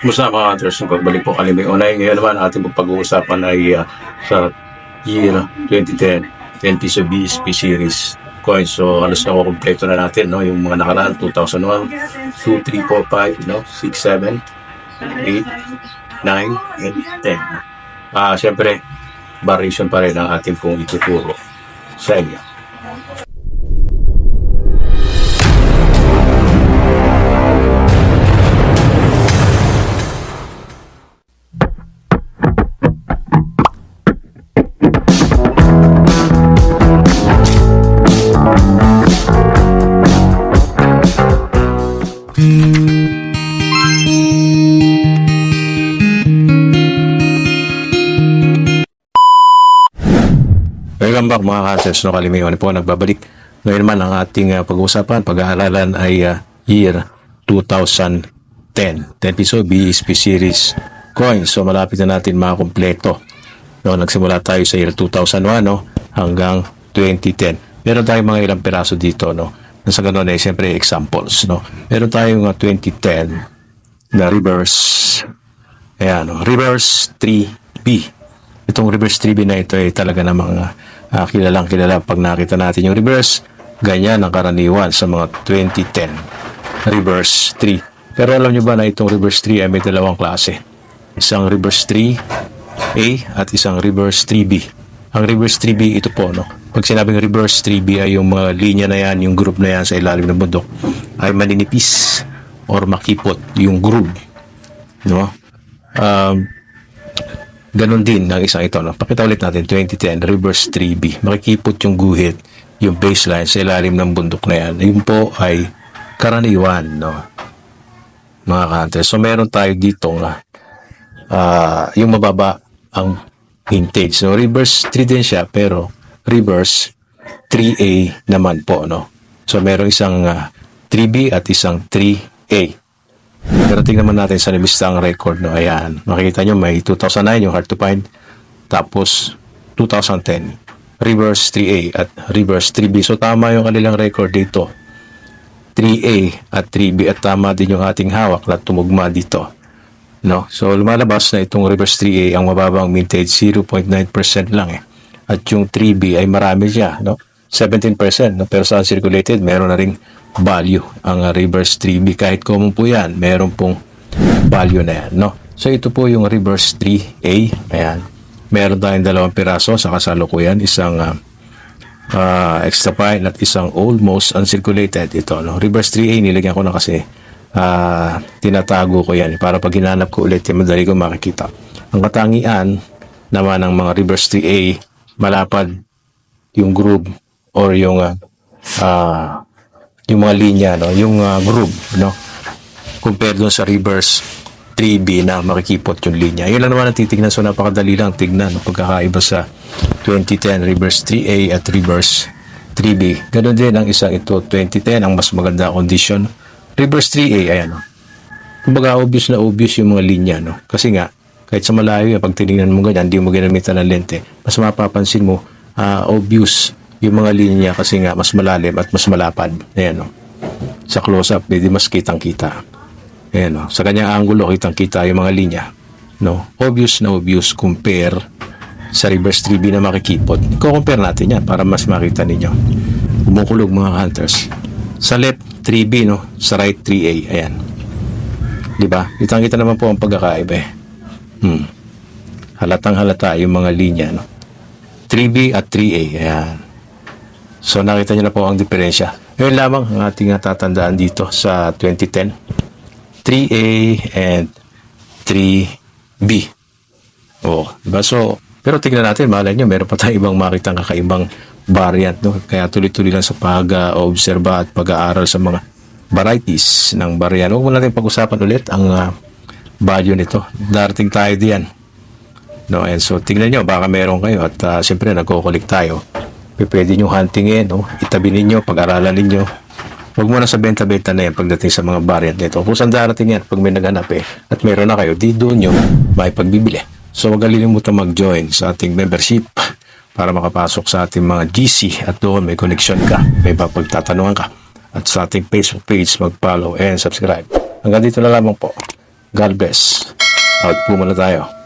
Kumusta mga hunters? Pagbalik po kami may unay. Ngayon naman ating pag-uusapan ay ah, sa year 2010 10 piso BSP series coins. So alas na kompleto na natin no? yung mga nakaraan 2001, 2, 3, 4, 5, no? 6, 7, 8, 9, and 10. Ah, Siyempre, variation pa rin ang ating pong ituturo sa inyo. Welcome back mga hunters. No, kalimiwan po nagbabalik. Ngayon naman ang ating ah, pag-uusapan, pag-aaralan ay ah, year 2010. 10 piso BSP series coins. So malapit na natin makakompleto. No, nagsimula tayo sa year 2001 no, hanggang 2010. Meron tayong mga ilang piraso dito. No? Nasa ganun ay siyempre examples. No? Meron tayong ah, 2010 na reverse Ayan, no? reverse 3B. Itong reverse 3B na ito ay talaga namang uh, kilalang kilala pag nakita natin yung reverse. Ganyan ang karaniwan sa mga 2010 reverse 3. Pero alam nyo ba na itong reverse 3 ay may dalawang klase? Isang reverse 3A at isang reverse 3B. Ang reverse 3B ito po, no? Pag sinabing reverse 3B ay yung mga linya na yan, yung group na yan sa ilalim ng bundok ay maninipis or makipot yung groove. No? Um, Ganon din ang isang ito. No? Pakita ulit natin, 2010, reverse 3B. Makikipot yung guhit, yung baseline sa ilalim ng bundok na yan. Yun po ay karaniwan, no? Mga hunters. So, meron tayo dito na ah, yung mababa ang vintage. So, reverse 3 din siya, pero reverse 3A naman po, no? So, meron isang ah, 3B at isang 3A. Tingnan naman natin sa nabistang record, no? Ayan. Makikita nyo, may 2009 yung hard to find. Tapos, 2010. Reverse 3A at reverse 3B. So, tama yung kanilang record dito. 3A at 3B. At tama din yung ating hawak na tumugma dito. No? So, lumalabas na itong reverse 3A, ang mababang mintage, 0.9% lang eh. At yung 3B ay marami siya, no? 17%, no? Pero sa uncirculated, meron na ring value ang uh, reverse 3B. Kahit common po yan, meron pong value na yan, no? So, ito po yung reverse 3A. Ayan. Meron tayong dalawang piraso sa kasalukuyan. Isang uh, uh, extra fine at isang almost uncirculated. Ito, no? Reverse 3A, nilagyan ko na kasi ah, tinatago ko yan. Para pag hinanap ko ulit, madali ko makikita. Ang katangian naman ng mga reverse 3A, malapad yung groove or yung ah, ah, yung mga linya, no? yung ah, groove, no? compared dun sa reverse 3B na makikipot yung linya. Yun lang naman ang titignan. So, napakadali lang tignan. No? Pagkakaiba sa 2010 reverse 3A at reverse 3B. Ganon din ang isang ito, 2010, ang mas maganda condition. Reverse 3A, ayan. No? Kumbaga, obvious na obvious yung mga linya. No? Kasi nga, kahit sa malayo, pag tinignan mo ganyan, hindi mo ginamitan ng lente, mas mapapansin mo, ah, obvious yung mga linya kasi nga mas malalim at mas malapad. Ayan, no? Sa close-up, hindi mas kitang-kita. Ayan, no? Sa kanyang angulo, kitang-kita yung mga linya. No? Obvious na obvious compare sa reverse 3B na makikipot. Ko-compare natin yan para mas makita ninyo. Umukulog mga hunters. Sa left 3B, no? Sa right 3A. Ayan. Di ba? Kitang-kita naman po ang pagkakaiba eh. Hmm. Halatang halata yung mga linya, no? 3B at 3A. Ayan. So nakita niyo na po ang diferensya. Ngayon lamang ang ating tatandaan dito sa 2010. 3A and 3B. Oh, diba? So, pero tingnan natin, malay nyo, meron pa tayong ibang makitang kakaibang variant. No? Kaya tuloy-tuloy lang sa pag-obserba at pag-aaral sa mga varieties ng variant. Huwag mo natin pag-usapan ulit ang ah, value nito. Darating tayo diyan. No, and so tingnan nyo, baka meron kayo at uh, siyempre nagko-collect tayo. Pwede nyo huntingin, no? itabi ninyo, pag-aralan ninyo. Huwag mo na sa benta-benta na yan pagdating sa mga variant nito. Kung saan darating yan, pag may naghanap eh, at meron na kayo, di doon nyo may pagbibili. So huwag kalimutan mag-join sa ating membership para makapasok sa ating mga GC at doon may connection ka, may papagtatanungan ka. At sa ating Facebook page, mag-follow and subscribe Hanggang dito na lamang po. God bless. Out po muna tayo.